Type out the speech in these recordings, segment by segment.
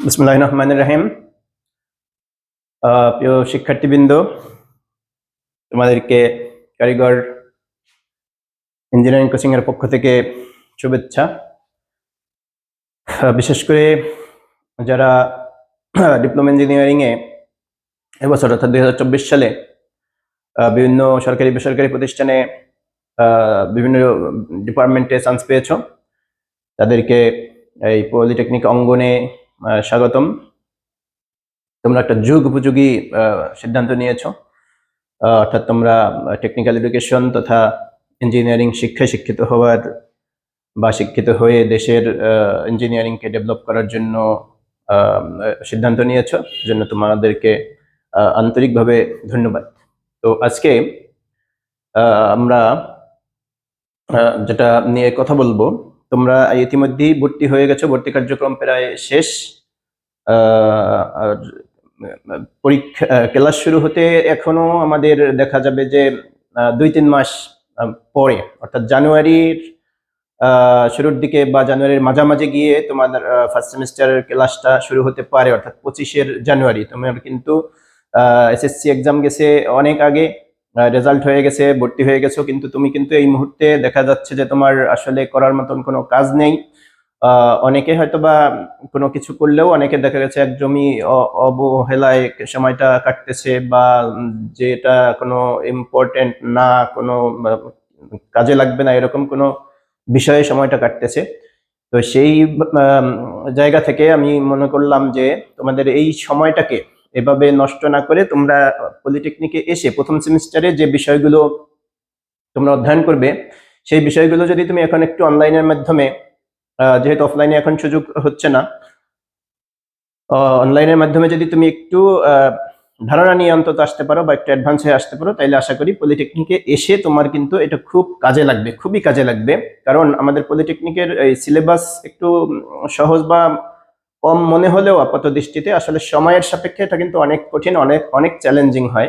বিসমুল্লাহ রহমান রাহিম। প্রিয় শিক্ষার্থীবৃন্দ, তোমাদেরকে কারিগর ইঞ্জিনিয়ারিং কোচিং এর পক্ষ থেকে শুভেচ্ছা। বিশেষ করে যারা ডিপ্লোমা ইঞ্জিনিয়ারিং এ এবছর অর্থাৎ দুই হাজার চব্বিশ সালে বিভিন্ন সরকারি, বেসরকারি প্রতিষ্ঠানে বিভিন্ন ডিপার্টমেন্টে চান্স পেয়েছ, তাদেরকে এই পলিটেকনিক অঙ্গনে স্বাগতম। তোমরা একটা যুগ উপযোগী সিদ্ধান্ত নিয়েছো। অর্থাৎ তোমরা টেকনিক্যাল এডুকেশন তথা ইঞ্জিনিয়ারিং শিক্ষায় শিক্ষিত হওয়ার বা শিক্ষিত হয়ে দেশের ইঞ্জিনিয়ারিংকে ডেভেলপ করার জন্য সিদ্ধান্ত নিয়েছো জন্য তোমাদেরকে আন্তরিকভাবে ধন্যবাদ। তো আজকে আমরা যেটা নিয়ে কথা বলব তোমরা ইতিমধ্যেই ভর্তি হয়ে গেছো, ভর্তি কার্যক্রম প্রায় শেষ। আর, পরীক্ষা ক্লাস শুরু হতে এখনও আমাদের দেখা যাবে যে দুই তিন মাস পরে, অর্থাৎ জানুয়ারির শুরুর দিকে বা জানুয়ারির মাঝামাঝি গিয়ে তোমাদের ফার্স্ট সেমিস্টারের ক্লাসটা শুরু হতে পারে, অর্থাৎ পঁচিশের জানুয়ারি। তোমার কিন্তু এসএসসি এক্সাম গেছে অনেক আগে। রেজাল্ট হয়ে গেছে, ভর্তি হয়ে গেছো, কিন্তু তুমি কিন্তু এই মুহূর্তে দেখা যাচ্ছে যে তোমার আসলে করার মতন কোনো কাজ নেই। অনেকে হয়তো বা কোনো কিছু করলেও অনেকে দেখা গেছে একদমই অ- অবহেলায় সময়টা কাটতেছে বা যেটা কোনো ইম্পর্টেন্ট না, কোনো কাজে লাগবে না, এরকম কোনো বিষয়ে সময়টা কাটতেছে। তো সেই জায়গা থেকে আমি মনে করলাম যে তোমাদের এই সময়টাকে এভাবে নষ্ট না করে তোমরা পলিটেকনিকে এসে প্রথম সেমিস্টারে যে বিষয়গুলো তোমরা অধ্যয়ন করবে, সেই বিষয়গুলো যদি তুমি এখন একটু অনলাইনের মাধ্যমে যেহেতু অফলাইনে এখন সুযোগ হচ্ছে না অনলাইনের মাধ্যমে যদি তুমি একটু ধারণা নিয়ে অন্তত আসতে পারো বা একটু অ্যাডভান্স হয়ে আসতে পারো, তাইলে আশা করি পলিটেকনিকে এসে তোমার কিন্তু এটা খুব কাজে লাগবে, খুবই কাজে লাগবে। কারণ আমাদের পলিটেকনিকের এই সিলেবাস একটু সহজ বা কম মনে হলেও আপাত দৃষ্টিতে আসলে সময়ের সাপেক্ষে এটা কিন্তু অনেক কঠিন, অনেক অনেক চ্যালেঞ্জিং হয়।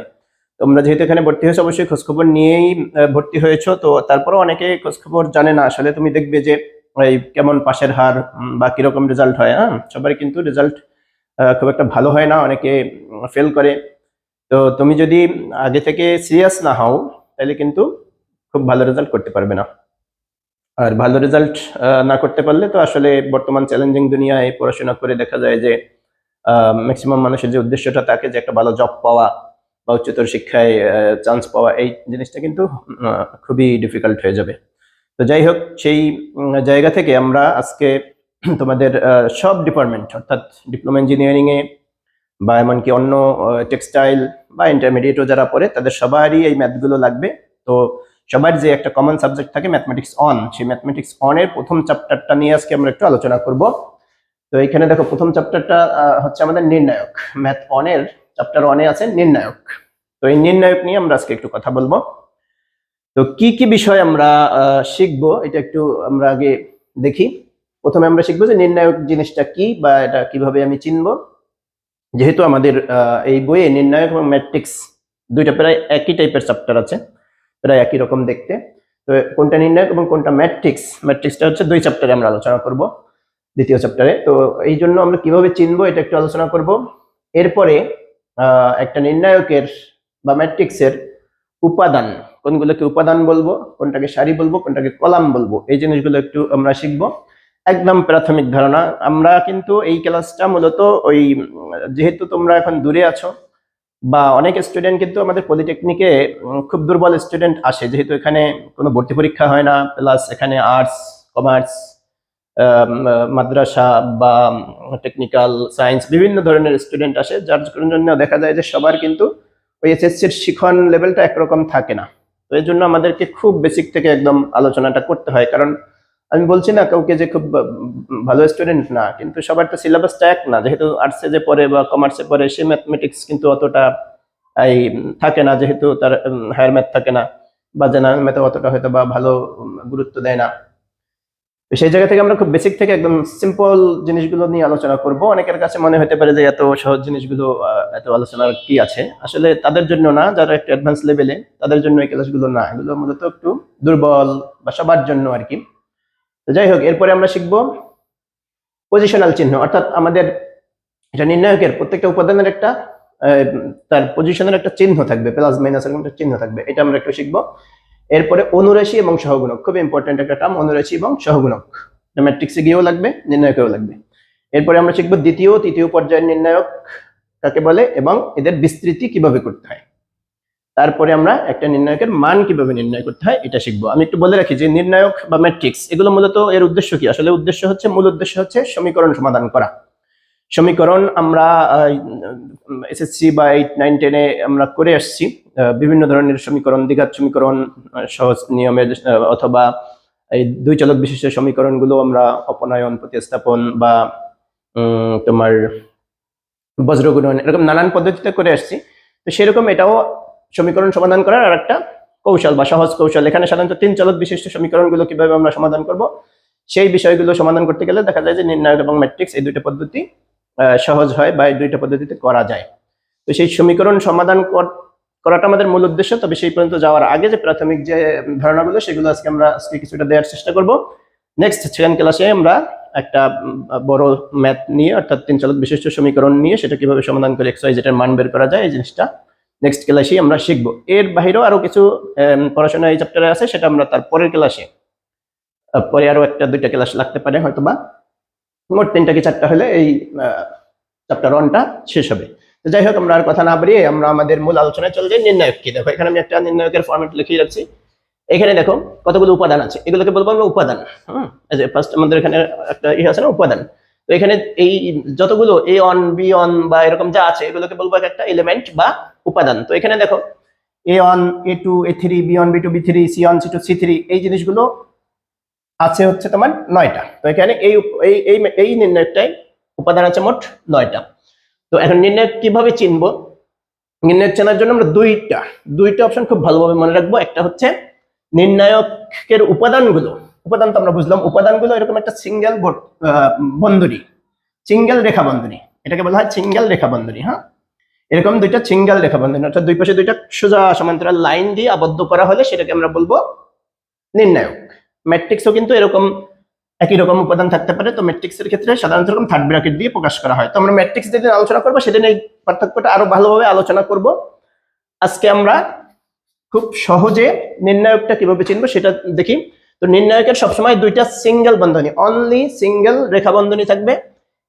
তোমরা যেহেতু এখানে ভর্তি হয়েছো, অবশ্যই খোঁজখবর নিয়েই ভর্তি হয়েছো, তো তারপরেও অনেকে খোঁজখবর জানে না। আসলে তুমি দেখবে যে, এই কেমন পাশের হার বা কীরকম রেজাল্ট হয় হ্যাঁ? সবার কিন্তু রেজাল্ট খুব একটা ভালো হয় না, অনেকে ফেল করে। তো তুমি যদি আগে থেকে সিরিয়াস না হও, তাহলে কিন্তু খুব ভালো রেজাল্ট করতে পারবে না। আর ভালো রেজাল্ট না করতে পারলে তো আসলে বর্তমান চ্যালেঞ্জিং দুনিয়ায় পড়াশোনা করে দেখা যায় যে ম্যাক্সিমাম মানুষের যে উদ্দেশ্যটা থাকে যে একটা ভালো জব পাওয়া বা উচ্চতর শিক্ষায় চান্স পাওয়া, এই জিনিসটা কিন্তু খুবই ডিফিকাল্ট হয়ে যাবে। তো যাই হোক, সেই জায়গা থেকে আমরা আজকে তোমাদের সব ডিপার্টমেন্ট অর্থাৎ ডিপ্লোমা ইঞ্জিনিয়ারিংয়ে বা এমনকি অন্য টেক্সটাইল বা ইন্টারমিডিয়েটও যারা পড়ে, তাদের সবারই এই ম্যাথগুলো লাগবে। তো সবার যে একটা কমন সাবজেক্ট থাকে ম্যাথমেটিক্স অন সেই ম্যাথমেটিক্স অনের প্রথম চ্যাপ্টারটা নিয়ে আজকে আমরা একটু আলোচনা করব। তো এখানে দেখো প্রথম চ্যাপ্টারটা হচ্ছে আমাদের নির্ণায়ক। ম্যাথ অনের চ্যাপ্টার ওয়ানে আছে নির্ণায়ক। তো এই নির্ণায়ক নিয়ে আমরা আজকে একটু কথা বলব। তো কি কি বিষয় আমরা শিখব এটা একটু আমরা আগে দেখি। প্রথমে আমরা শিখব যে নির্ণায়ক জিনিসটা কি বা এটা কীভাবে আমি চিনবো। যেহেতু আমাদের এই বইয়ে নির্ণায়ক এবং ম্যাট্রিক্স দুইটা প্রায় একই টাইপের চ্যাপ্টার আছে। প্রায় একই রকম দেখতে। তো কোনটা নির্ণায়ক এবং কোনটা ম্যাট্রিক্স, ম্যাট্রিক্সটা হচ্ছে দুই চ্যাপ্টারে আমরা আলোচনা করব, দ্বিতীয় চ্যাপ্টারে তো এই জন্য আমরা কীভাবে চিনবো, এটা একটু আলোচনা করব। এরপরে একটা নির্ণায়কের বা ম্যাট্রিক্সের উপাদান, কোনগুলোকে উপাদান বলব, কোনটাকে সারি বলব, কোনটাকে কলাম বলব, এই জিনিসগুলো একটু আমরা শিখব। একদম প্রাথমিক ধারণা, আমরা কিন্তু এই ক্লাসটা মূলত ওই, যেহেতু তোমরা এখন দূরে আছো বা অনেক স্টুডেন্ট কিন্তু আমাদের পলিটেকনিকে খুব দুর্বল স্টুডেন্ট আসে। যেহেতু এখানে কোনো ভর্তি পরীক্ষা হয় না প্লাস এখানে আর্টস কমার্স মাদ্রাসা বা টেকনিক্যাল সায়েন্স বিভিন্ন ধরনের স্টুডেন্ট আসে। যার জন্য দেখা যায় যে সবার কিন্তু ওই এসএসসির শিখন লেভেলটা একরকম থাকে না। তো এই জন্য আমাদেরকে খুব বেসিক থেকে একদম আলোচনাটা করতে হয়। কারণ আমি বলছি না কাউকে যে খুব ভালো স্টুডেন্ট না, কিন্তু সবার তো সিলেবাসটা এক না। যেহেতু আর্টসে যে পড়ে বা কমার্সে পড়ে, সে ম্যাথমেটিক্স কিন্তু অতটা, এই, থাকে না। যেহেতু তার হায়ার ম্যাথ থাকে না বা জেনারেল ম্যাথে অতটা হয়তো বা ভালো গুরুত্ব দেয় না। সেই জায়গা থেকে আমরা খুব বেসিক থেকে একদম সিম্পল জিনিসগুলো নিয়ে আলোচনা করব। অনেকের কাছে মনে হতে পারে যে এত সহজ জিনিসগুলো এত আলোচনার কি আছে? আসলে তাদের জন্য না, যারা একটু অ্যাডভান্স লেভেলে তাদের জন্য এই ক্লাসগুলো না। এগুলো মূলত একটু দুর্বল বা সবার জন্য আর কি। তো যাই হোক এরপরে আমরা শিখব পজিশনাল চিহ্ন। অর্থাৎ আমাদের এটা নির্ণায়কের প্রত্যেকটা উপাদানের একটা তার পজিশনের একটা চিহ্ন থাকবে প্লাস মাইনাস এরকম একটা চিহ্ন থাকবে। এটা আমরা একটু শিখব। এরপরে অনুরাশি এবং সহগুণক, খুব ইম্পর্টেন্ট একটা টার্ম অনুরাশি এবং সহগুণক। ম্যাট্রিক্সে গিয়েও লাগবে, নির্ণায়কেও লাগবে। এরপরে আমরা শিখব দ্বিতীয়, তৃতীয় পর্যায়ের নির্ণায়ক কাকে বলে এবং এদের বিস্তৃতি কীভাবে করতে হয়। তারপরে আমরা একটা নির্ণায়কের মান কীভাবে নির্ণয় করতে হয়, এটা শিখব। আমি একটু বলে রাখি যে নির্ণায়ক বা ম্যাট্রিক্স এগুলো মূলত এর উদ্দেশ্য কি? আসলে উদ্দেশ্য হচ্ছে, মূল উদ্দেশ্য হচ্ছে সমীকরণ সমাধান করা। সমীকরণ আমরা এসএসসি বা এইট নাইন টেনে আমরা করে আসছি। বিভিন্ন ধরনের সমীকরণ, দ্বিঘাত সমীকরণ, সহজ নিয়মের অথবা এই দুই চলক বিশিষ্ট সমীকরণগুলো আমরা অপনয়ন, প্রতিস্থাপন বা তোমার বজ্রগুণন, এরকম নানান পদ্ধতিতে করে আসছি। তো সেরকম এটাও সমীকরণ সমাধান করার আর একটা কৌশল বা সহজ কৌশল। এখানে সাধারণত তিন চলক বিশিষ্ট সমীকরণগুলো কীভাবে আমরা সমাধান করব, সেই বিষয়গুলো সমাধান করতে গেলে দেখা যায় যে নির্ণায়ক এবং ম্যাট্রিক্স এই দুইটা পদ্ধতি সহজ হয় বা এই দুইটা পদ্ধতিতে করা যায়। তো সেই সমীকরণ সমাধান কর- করাটা আমাদের মূল উদ্দেশ্য। তবে সেই পর্যন্ত যাওয়ার আগে যে প্রাথমিক যে ধারণাগুলো, সেগুলো আজকে আমরা আজকে কিছুটা দেওয়ার চেষ্টা করব। নেক্সট সেকেন্ড ক্লাসে আমরা একটা বড় ম্যাথ নিয়ে, অর্থাৎ তিন চলক বিশিষ্ট সমীকরণ নিয়ে, সেটা কীভাবে সমাধান করে এক্স ওয়াই যেটার মান বের করা যায়, এই জিনিসটা নেক্সট ক্লাসেই আমরা শিখব। এর বাইরেও আরও কিছু পড়াশোনা এই চ্যাপ্টারে আছে, সেটা আমরা তার পরের ক্লাসে পরে আরও একটা, দুইটা ক্লাস লাগতে পারে হয়তো বা মোট তিনটা কি চারটা হলে এই চ্যাপ্টার ওয়ানটা শেষ হবে। যাই হোক, আমরা আর কথা না বাড়িয়ে আমরা আমাদের মূল আলোচনায় চলে যাই। নির্ণায়ক কি? দেখো, এখানে আমি একটা নির্ণায়কের ফরম্যাট লিখিয়ে রাখছি। এখানে দেখো, কতগুলো উপাদান আছে? এগুলোকে বলব আমরা উপাদান, হুম? ফার্স্ট আমাদের এখানে একটা ইয়ে আছে না, উপাদান। তো এখানে এই যতগুলো এ অন বি অন বা এরকম যা আছে, এগুলোকে বলব একটা এলিমেন্ট বা উপাদান। তো এখানে দেখো A one A two A three B one B two B three C one C two C three এই জিনিসগুলো আছে হচ্ছে তোমার নয়টা। তো এখানে এই এই এই এই নির্ণয়টাই উপাদান আছে মোট নয়টা। তো এখন নির্ণয় কীভাবে চিনবো? নির্ণয় চেনার জন্য আমরা দুইটা দুইটা অপশন খুব ভালোভাবে মনে রাখব। একটা হচ্ছে নির্ণায়কের উপাদানগুলো। উপাদান তো আমরা বুঝলাম। উপাদানগুলো এরকম একটা সিঙ্গেল বন্ধনী। সিঙ্গেল রেখা বন্ধনী। এটাকে বলা হয় সিঙ্গেল রেখা বন্ধনী হ্যাঁ? এরকম দুইটা সিঙ্গেল রেখা বন্ধনী, অর্থাৎ দুই পাশে দুইটা সোজা সমান্তরাল লাইন দিয়ে আবদ্ধ করা হলে সেটাকে আমরা বলব নির্ণায়ক। ম্যাট্রিক্সও কিন্তু এরকম একই রকম উপাদান থাকতে পারে, তো ম্যাট্রিক্সের ক্ষেত্রে সাধারণত এরকম থার্ড ব্র্যাকেট দিয়ে প্রকাশ করা হয়। তো আমরা ম্যাট্রিক্স যেদিন আলোচনা করব, সেদিন এই পার্থক্যটা আরও ভালোভাবে আলোচনা করব। আজকে আমরা খুব সহজে নির্ণায়কটা কীভাবে চিনবো সেটা দেখি। তো নির্ণায়কের সবসময় দুইটা সিঙ্গেল বন্ধনী অনলি সিঙ্গেল রেখা বন্ধনী থাকবে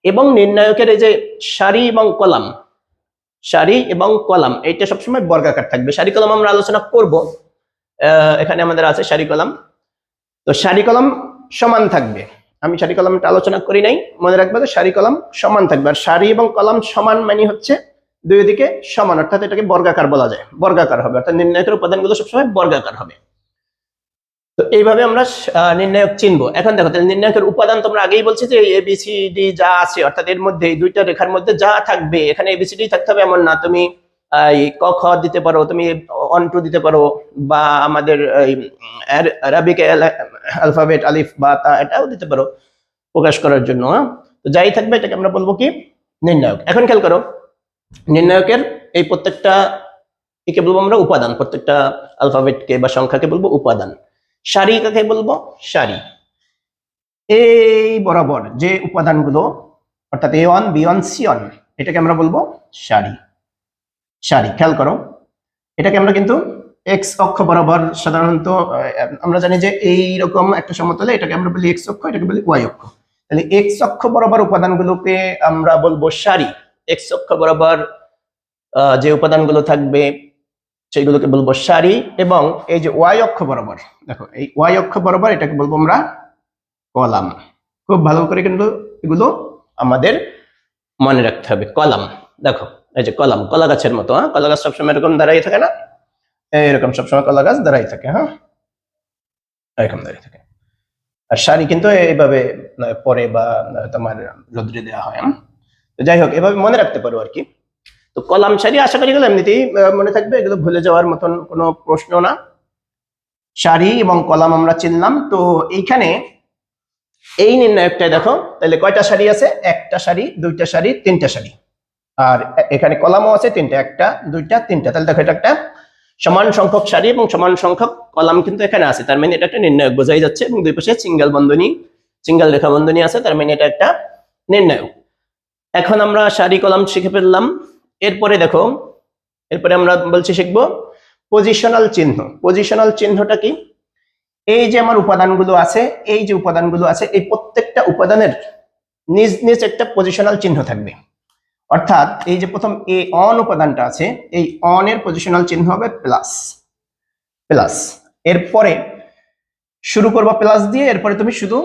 এবং নির্ণায়কের এই যে সারি এবং কলাম সারি এবং কলাম, এইটা সবসময় বর্গাকার থাকবে। সারি কলাম আমরা আলোচনা করব। এখানে আমাদের আছে সারি কলাম। তো সারি কলাম সমান থাকবে। আমি সারি কলামটা আলোচনা করি নাই। মনে রাখবে তো সারি কলাম সমান থাকবে। আর সারি এবং কলাম সমান মানে হচ্ছে দুই দিকে সমান। অর্থাৎ এটাকে বর্গাকার বলা যায়। বর্গাকার হবে। অর্থাৎ নির্ণায়কের উপাদানগুলো সবসময় বর্গাকার হবে। তো এইভাবে আমরা নির্ণায়ক চিনবো। এখন দেখো, তাহলে নির্ণায়কের উপাদান তোমরা আগেই বলছি যে এ বি সি ডি যা আছে, অর্থাৎ এর মধ্যে, এই দুইটা রেখার মধ্যে যা থাকবে, এখানে এ বি সি ডি থাকতে হবে এমন না। তুমি ক, খ দিতে পারো, তুমি অন টু দিতে পারো, বা আমাদের অ্যারাবিক অ্যালফাবেট, আলিফ, বা তা, এটাও দিতে পারো প্রকাশ করার জন্য হ্যাঁ? তো যাই থাকবে, এটাকে আমরা বলব কি? নির্ণায়ক। এখন খেয়াল করো, নির্ণায়কের এই প্রত্যেকটা, একে বলব আমরা উপাদান, প্রত্যেকটা আলফাবেটকে বা সংখ্যাকে বলব উপাদান। সারি কাকে বলব? সারি এই বরাবর যে উপাদানগুলো, অর্থাৎ A one, B one, C one, এটাকে আমরা বলব সারি সারি খেয়াল করো। এটাকে আমরা কিন্তু এক্স অক্ষ বরাবর সাধারণত আমরা জানি যে এই রকম একটা সমতলে এটাকে আমরা বলি এক্স অক্ষ, এটাকে বলি ওয়াই অক্ষ। তাহলে এক্স অক্ষ বরাবর উপাদানগুলোকে আমরা বলব সারি এক্স অক্ষ বরাবর যে উপাদানগুলো থাকবে সেগুলোকে বলব সারি এবং এই যে ওয়াই অক্ষ বরাবর, দেখো এই ওয়াই অক্ষ বরাবর এটাকে বলব আমরা কলাম। খুব ভালো করে কিন্তু এগুলো আমাদের মনে রাখতে হবে, কলাম। দেখো, এই যে কলাম, কলা গাছের মতো হ্যাঁ? কলা গাছ সবসময় এরকম দাঁড়াই থাকে না? এরকম সবসময় কলা গাছ দাঁড়াই থাকে হ্যাঁ? এরকম দাঁড়িয়ে থাকে। আর শাড়ি কিন্তু এইভাবে পরে বা তোমার রোদ্রে দেওয়া হয় যাই হোক, এভাবে মনে রাখতে পারো আর কি। তো কলাম শাড়ি আশা করি এগুলো এমনিতেই মনে থাকবে। এগুলো ভুলে যাওয়ার মতন কোনো প্রশ্ন না। শাড়ি এবং কলাম আমরা চিনলাম। তো এইখানে এই নির্ণায়কটায় দেখো, তাহলে কয়টা শাড়ি আছে? একটা শাড়ি দুইটা শাড়ি তিনটা শাড়ি আর এখানে কলামও আছে, তিনটা, একটা, দুইটা, তিনটা। তাহলে দেখো এটা একটা সমান সংখ্যক সারি এবং সমান সংখ্যক কলাম কিন্তু এখানে আছে। তার মানে এটা একটা নির্ণায়ক, বোঝাই যাচ্ছে। এবং দুই পাশে সিঙ্গেল বন্ধনী, সিঙ্গেল রেখা বন্ধনী আছে। তার মানে এটা একটা নির্ণায়ক। এখন আমরা সারি, কলাম শিখে ফেললাম। এরপরে দেখো, এরপরে আমরা বলছি শিখব পজিশনাল চিহ্ন। পজিশনাল চিহ্নটা কি? এই যে আমার উপাদানগুলো আছে, এই যে উপাদানগুলো আছে, এই প্রত্যেকটা উপাদানের নিজ নিজ একটা পজিশনাল চিহ্ন থাকবে। অর্থাৎ এই যে প্রথম এ অন উপাদানটা আছে, এই অন এর পজিশনাল চিহ্ন হবে প্লাস প্লাস এরপরে শুরু করব প্লাস দিয়ে, এরপরে তুমি শুধু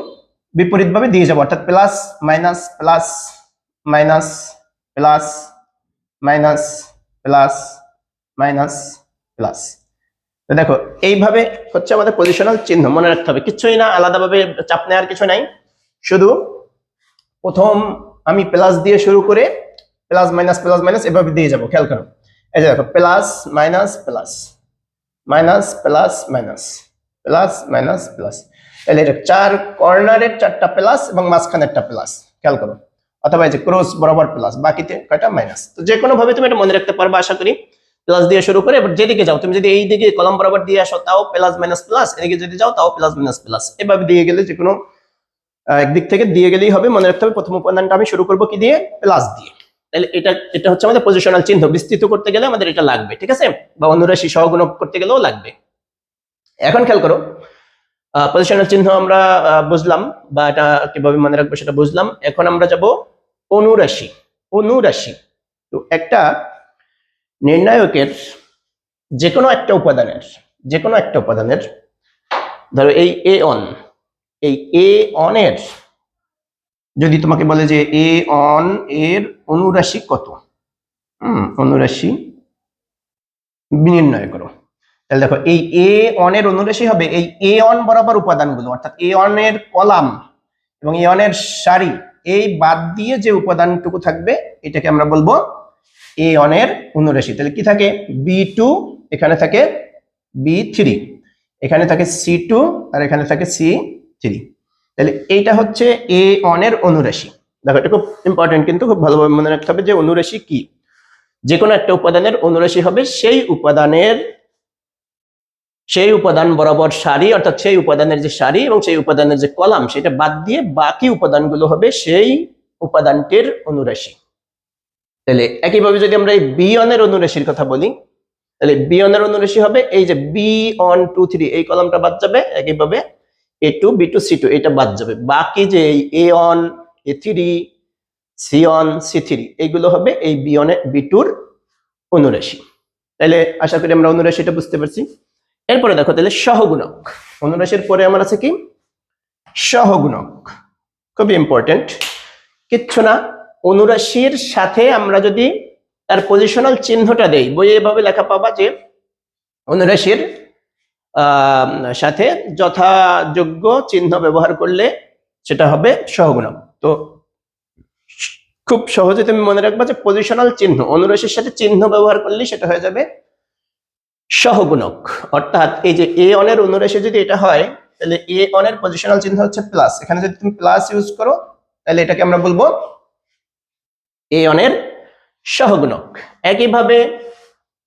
বিপরীতভাবে দিয়ে যাব। অর্থাৎ plus minus plus minus plus minus plus minus plus তো দেখো, এইভাবে হচ্ছে আমাদের পজিশনাল চিহ্ন, মনে রাখতে হবে। কিছুই না, আলাদাভাবে চাপ নেওয়ার কিছু নাই। শুধু প্রথম আমি প্লাস দিয়ে শুরু করে প্লাস মাইনাস প্লাস মাইনাস এভাবে দিয়ে যাব, খেয়াল করো। এই যে দেখো plus minus plus minus plus minus plus minus plus তাহলে এটা চার কর্নারের চারটা প্লাস এবং মাঝখানেরটা প্লাস খেয়াল করো। অথবা এই যে ক্রস বরাবর প্লাস বাকিতে কয়টা? মাইনাস তো যে কোনো ভাবে তুমি এটা মনে রাখতে পারবে, আশা করি প্লাস দিয়ে শুরু করে এবার যেদিকে যাও, তুমি যদি এই দিকে কলম বরাবর দিয়ে আসো, তাও প্লাস মাইনাস প্লাস এদিকে যদি যাও, তাও প্লাস মাইনাস প্লাস এভাবে দিয়ে গেলে যে কোনো একদিক থেকে দিয়ে গেলেই হবে, মনে রাখতে হবে প্রথম উপাদানটা আমি শুরু করব কি দিয়ে? প্লাস দিয়ে। তাহলে এটা এটা হচ্ছে আমাদের পজিশনাল চিহ্ন। বিস্তৃত করতে গেলে আমাদের এটা লাগবে, ঠিক আছে? বা অনুরাশি সহগুণক করতে গেলেও লাগবে। এখন খেয়াল করো পজিশনাল চিহ্ন আমরা বুঝলাম বা এটা কীভাবে মনে রাখব সেটা বুঝলাম। এখন আমরা যাব অনুরাশি অনুরাশি। তো একটা নির্ণায়কের যে কোনো একটা উপাদানের যে কোনো একটা উপাদানের, ধরো এই এ অন এই এ অনের যদি তোমাকে বলে যে এ অন এর অনুরাশি কত? হুম, অনুরাশি নির্ণয় করো। তাহলে দেখো এই এ অনের অনুরাশি হবে। এই এ অন বরাবর উপাদানগুলো, অর্থাৎ এ অনের কলাম এবং এ অনের সারি, এই বাদ দিয়ে যে উপাদানটুকু থাকবে, এটাকে আমরা বলব এ অনের অনুরাশি তাহলে কি থাকে? বি টু এখানে থাকে বি থ্রি এখানে থাকে সি টু আর এখানে থাকে সি থ্রি তাহলে এইটা হচ্ছে এ অনের অনুরাশি দেখো, এটা খুব ইম্পর্টেন্ট কিন্তু খুব ভালোভাবে মনে রাখতে হবে যে অনুরাশি কি? যে কোনো একটা উপাদানের অনুরাশি হবে, সেই উপাদানের সেই উপাদান বরাবর সারি, অর্থাৎ সেই উপাদানের যে সারি এবং সেই উপাদানের যে কলাম, সেটা বাদ দিয়ে বাকি উপাদানগুলো হবে সেই উপাদানটির অনুরাশি। তাহলে একইভাবে যদি আমরা এই বিয়নের অনুরাশির কথা বলি, তাহলে বিয়নের অনুরাশি হবে এই যে বি অন টু থ্রি এই কলামটা বাদ যাবে, একইভাবে A two B two C two এটা বাদ যাবে। বাকি যে এই A one A three C one C three এইগুলো হবে এই বি অনে বি টুর অনুরাশি। তাহলে আশা করি আমরা অনুরাশিটা বুঝতে পারছি। এরপরে দেখো তাহলে সহগুণক। অনুরাশির পরে আমার আছে কি? সহগুণক। খুবই ইম্পর্টেন্ট কিচ্ছু না, অনুরাশির সাথে আমরা যদি তার পজিশনাল চিহ্নটা দেই, বইয়ে এভাবে লেখা পাবা যে অনুরাশির সাথে যথাযোগ্য চিহ্ন ব্যবহার করলে সেটা হবে সহগুণক। তো খুব সহজে তুমি মনে রাখবা যে পজিশনাল চিহ্ন, অনুরাশির সাথে চিহ্ন ব্যবহার করলে সেটা হয়ে যাবে সহগুণক। অর্থাৎ এই যে এ অনের অনুরাশি যদি এটা হয়, তাহলে এ অনের পজিশনাল চিহ্ন হচ্ছে প্লাস এখানে যদি তুমি প্লাস ইউজ করো, তাহলে এটাকে আমরা বলব এ অনের সহগুণক। একইভাবে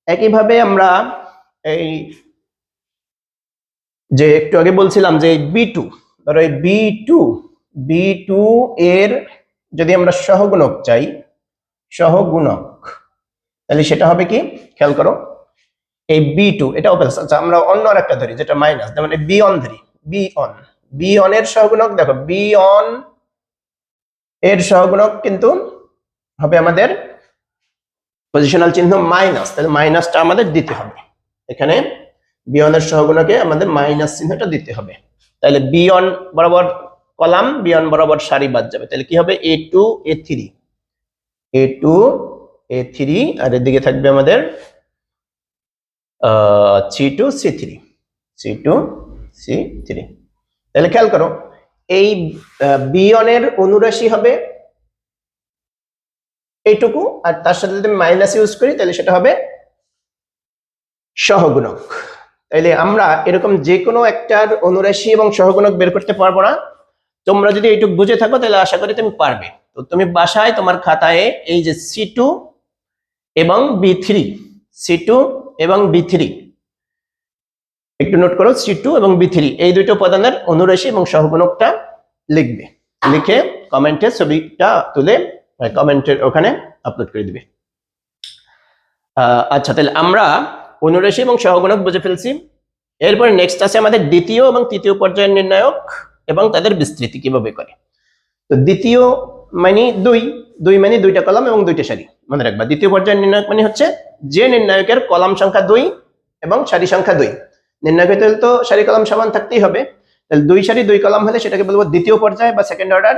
একইভাবে আমরা এই যে একটু আগে বলছিলাম যে বি টু ধরো এই বি টু বি টু এর যদি আমরা সহগুণক চাই, সহগুণক, তাহলে সেটা হবে কি? খেয়াল করো। এই বি টু এটাও প্লাস আচ্ছা আমরা অন্য আর একটা ধরি, যেটা মাইনাস যেমন বি অন ধরি বি অন বি অন এর সহগুণক, দেখো বি অন এর সহগুণক কিন্তু হবে আমাদের পজিশনাল চিহ্ন মাইনাস তাহলে মাইনাসটা আমাদের দিতে হবে। এখানে বি অন এর সহগুণকে আমাদের মাইনাস চিহ্নটা দিতে হবে। তাহলে বি অন বরাবর কলাম বি অন বরাবর সারি বাদ যাবে। তাহলে কি হবে? A two A three A two A three আর এদিকে থাকবে আমাদের C two C three C two C three তাহলে খেয়াল করো, এই বিয়নের অনুরাশি হবে এইটুকু, আর তার সাথে যদি মাইনাস ইউজ করি, তাহলে সেটা হবে সহগুণক। তাইলে আমরা এরকম যে কোনো একটার অনুরাশি এবং সহগুণক বের করতে পারব না। তোমরা যদি এইটুকু বুঝে থাকো, তাহলে আশা করি তুমি পারবে। তো তুমি বাসায় তোমার খাতায় এই যে সি টু এবং বি থ্রি সি টু এবং বি থ্রি একটু নোট করো সি টু এবং বি থ্রি এই দুটো উপাদানের অনুরাশি এবং সহগুণকটা লিখবে। লিখে কমেন্টে ছবিটা তুলে কমেন্টের ওখানে আপলোড করে দিবে। আচ্ছা তাহলে আমরা অনুরাশি এবং সহগুণক বুঝে ফেলছি। এরপর নেক্সট আছে আমাদের দ্বিতীয় এবং তৃতীয় পর্যায়ের নির্ণায়ক এবং তাদের বিস্তৃতি কীভাবে করে। তো দ্বিতীয় মানে দুই দুই মানে দুইটা কলাম এবং দুইটা সারি। মনে রাখবা। দ্বিতীয় পর্যায়ের নির্ণায়ক মানে হচ্ছে যে নির্ণায়কের কলাম সংখ্যা দুই এবং সারি সংখ্যা দুই। নির্ণায়ক হতে হলে তো সারি কলাম সমান থাকতেই হবে। তাহলে দুই সারি দুই কলাম হলে সেটাকে বলব দ্বিতীয় পর্যায় বা সেকেন্ড অর্ডার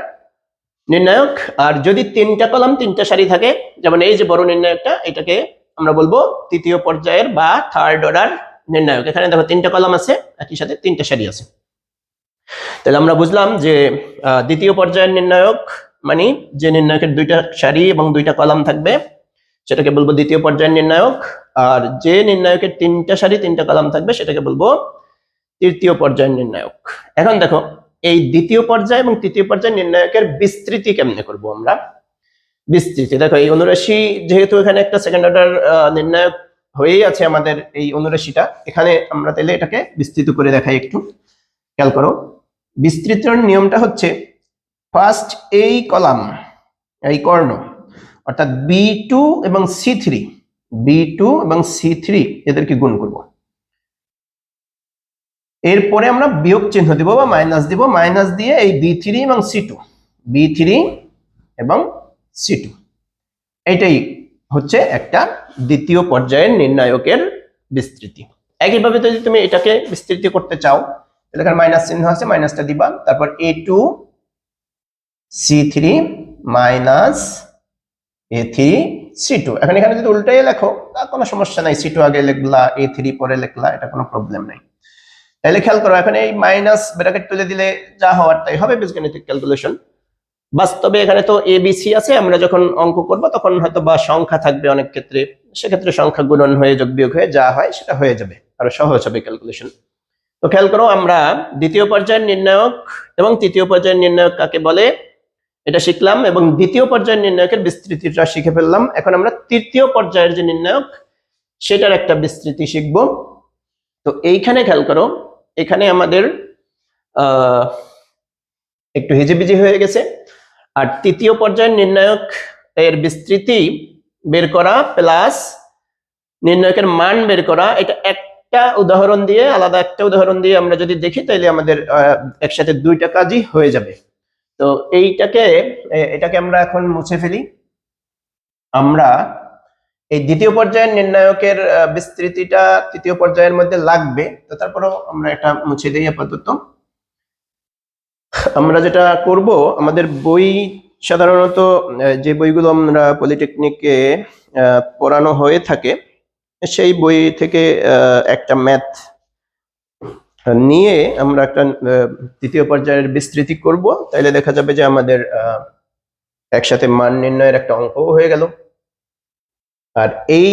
নির্ণায়ক। আর যদি তিনটা কলাম তিনটা সারি থাকে, যেমন এই যে বড় নির্ণায়কটা, এটাকে আমরা বলব তৃতীয় পর্যায়ের বা থার্ড অর্ডার নির্ণায়ক। এখানে দেখো তিনটা কলাম আছে, একই সাথে তিনটা সারি আছে। তাহলে আমরা বুঝলাম যে দ্বিতীয় পর্যায়ের নির্ণায়ক মানে যে নির্ণায়কের দুইটা সারি এবং দুইটা কলাম থাকবে, সেটাকে বলব দ্বিতীয় পর্যায়ের নির্ণায়ক। আর যে নির্ণায়কের তিনটা সারি, তিনটা কলাম থাকবে, সেটাকে বলব তৃতীয় পর্যায়ের নির্ণায়ক। এখন দেখো, এই দ্বিতীয় পর্যায় এবং তৃতীয় পর্যায়ের নির্ণায়কের বিস্তৃতি কেমনে করব আমরা? বিস্তৃতি, দেখো, এই অনুরাশি যেহেতু এখানে একটা সেকেন্ড অর্ডার নির্ণায়ক হয়েই আছে আমাদের এই অনুরাশিটা, এখানে আমরা তাহলে এটাকে বিস্তৃত করে দেখাই একটু। খেয়াল করো, বিস্তৃতির নিয়মটা হচ্ছে ফার্স্ট এই কলাম, এই কর্ণ, অর্থাৎ বি টু এবং সি থ্রি বি টু এবং সি থ্রি এদেরকে গুণ করব। এরপরে আমরা বিয়োগ চিহ্ন দিব বা মাইনাস দিব মাইনাস দিয়ে এই বি থ্রি এবং সি টু বি থ্রি এবং সি টু এইটাই হচ্ছে একটা দ্বিতীয় পর্যায়ের নির্ণায়কের বিস্তৃতি। একইভাবে যদি তুমি এটাকে বিস্তৃতি করতে চাও, তাহলে মাইনাস চিহ্ন আছে মাইনাসটা দিবা, তারপর A two C three minus A three C two এখন এখানে যদি উল্টাই লেখো, তা কোনো সমস্যা নাই। সি টু আগে লিখলা এ থ্রি পরে লিখলা, এটা কোনো প্রবলেম নাই। তাহলে খেয়াল করো, এখন এই মাইনাস ব্র্যাকেট তুলে দিলে যা হওয়ার তাই হবে বীজগণিতিক ক্যালকুলেশন বাস্তবে এখানে তো এ বি সি আছে, আমরা যখন অঙ্ক করব, তখন হয়তো বা সংখ্যা থাকবে অনেক ক্ষেত্রে। সেক্ষেত্রে সংখ্যা গুণন হয়ে, যোগ বিয়োগ হয়ে যা হয়, সেটা হয়ে যাবে। আরও সহজ হবে ক্যালকুলেশন তো খেয়াল করো, আমরা দ্বিতীয় পর্যায়ের নির্ণায়ক এবং তৃতীয় পর্যায়ের নির্ণায়ক কাকে বলে? এটা শিখলাম এবং দ্বিতীয় পর্যায়ের নির্ণায়কের বিস্তৃতিটা শিখে ফেললাম। এখন আমরা তৃতীয় পর্যায়ের যে নির্ণায়ক, সেটার একটা বিস্তৃতি শিখব। তো এইখানে খেয়াল করো, এখানে আমাদের একটু হিজিবিজি হয়ে গেছে। আর তৃতীয় পর্যায়ের নির্ণায়ক এর বিস্তৃতি বের করা প্লাস নির্ণায়কের মান বের করা, এটা একটা উদাহরণ দিয়ে, আলাদা একটা উদাহরণ দিয়ে আমরা যদি দেখি তাহলে আমাদের একসাথে দুইটা কাজই হয়ে যাবে। তো এইটাকে এটাকে আমরা এখন মুছে ফেলি। আমরা এই দ্বিতীয় পর্যায়ের নির্ণায়কের বিস্তৃতিটা তৃতীয় পর্যায়ের মধ্যে লাগবে, তো তারপরেও আমরা এটা মুছে দিই আপাতত। আমরা যেটা করব, আমাদের বই সাধারণত যে বইগুলো আমরা পলিটেকনিকে পড়ানো হয়ে থাকে, সেই বই থেকে একটা ম্যাথ নিয়ে আমরা একটা তৃতীয় পর্যায়ের বিস্তৃতি করব। তাইলে দেখা যাবে যে আমাদের একসাথে মান নির্ণয়ের একটা অঙ্কও হয়ে গেল। আর এই